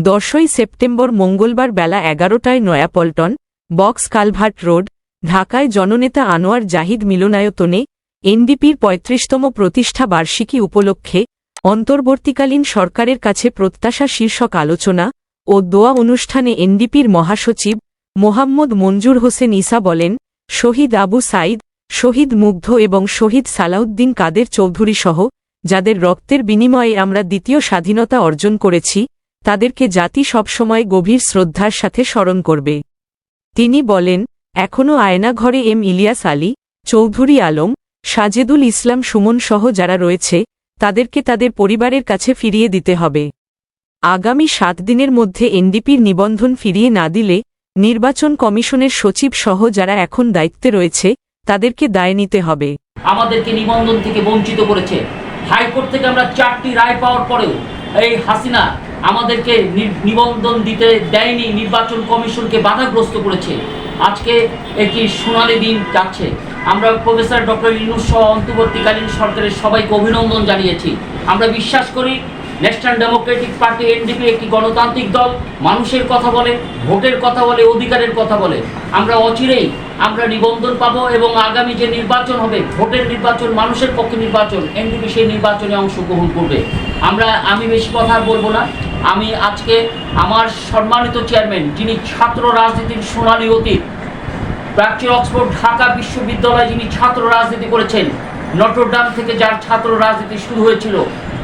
দশই সেপ্টেম্বর মঙ্গলবার বেলা এগারোটায় নয়াপল্টন, বক্স কালভার্ট রোড, ঢাকায় জননেতা আনোয়ার জাহিদ মিলনায়তনে এনডিপির পঁয়ত্রিশতম প্রতিষ্ঠা বার্ষিকী উপলক্ষে অন্তর্বর্তীকালীন সরকারের কাছে প্রত্যাশা শীর্ষক আলোচনা ও দোয়া অনুষ্ঠানে এনডিপির মহাসচিব মোহাম্মদ মঞ্জুর হোসেন ইসা বলেন, শহীদ আবু সাইদ শহীদ মুগ্ধ এবং শহীদ সালাউদ্দিন কাদের চৌধুরী সহ যাদের রক্তের বিনিময়ে আমরা দ্বিতীয় স্বাধীনতা অর্জন করেছি তাদেরকে জাতি সবসময় গভীর শ্রদ্ধার সাথে স্মরণ করবে। তিনি বলেন, এখনও আয়নাঘরে এম ইলিয়াস আলী, চৌধুরী আলম, সাজেদুল ইসলাম সুমন সহ যারা রয়েছে, তাদেরকে তাদের পরিবারের কাছে ফিরিয়ে দিতে হবে। আগামী সাত দিনের মধ্যে এনডিপির নিবন্ধন ফিরিয়ে না দিলে, নির্বাচন কমিশনের সচিব সহ যারা এখন দায়িত্বে রয়েছে, তাদেরকে দায় নিতে হবে। আমাদেরকে নিবন্ধন থেকে বঞ্চিত করেছে। হাইকোর্ট থেকে আমরা চারটি রায় পাওয়ার পরেও এই হাসিনা আমাদেরকে নিবন্ধন দিতে দেয়নি, নির্বাচন কমিশনকে বাধাগ্রস্ত করেছে। আজকে একটি সোনালী দিন যাচ্ছে। আমরা প্রফেসর ডক্টর ইনুস সহ অন্তর্বর্তীকালীন সরকারের সবাইকে অভিনন্দন জানিয়েছি। আমরা বিশ্বাস করি, ন্যাশনাল ডেমোক্রেটিক পার্টি, এনডিপি একটি গণতান্ত্রিক দল, মানুষের কথা বলে, ভোটের কথা বলে, অধিকারের কথা বলে। আমরা অচিরেই আমরা নিবন্ধন পাবো এবং আগামী যে নির্বাচন হবে, ভোটের নির্বাচন, মানুষের পক্ষে নির্বাচন, এনডিপি সেই নির্বাচনে অংশগ্রহণ করবে। আমরা, আমি বেশি কথা বলব না। আমি আজকে আমার সম্মানিত চেয়ারম্যান, যিনি ছাত্র রাজনীতির সোনালী অতীত প্রাচ্যের অক্সফোর্ড ঢাকা বিশ্ববিদ্যালয়ে যিনি ছাত্র রাজনীতি করেছেন, নটরডাম থেকে যার ছাত্র রাজনীতি শুরু হয়েছিল,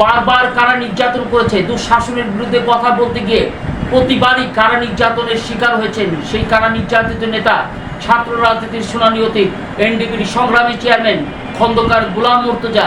বারবার কারা নির্যাতন করেছে, দুঃশাসনের বিরুদ্ধে কথা বলতে গিয়ে প্রতিবারই কারা নির্যাতনের শিকার হয়েছেন, সেই কারা নির্যাতিত নেতা, ছাত্র রাজনীতির শুনানি অতীত, এনডিপির সংগ্রামী চেয়ারম্যান খন্দকার গোলাম মুর্তজা।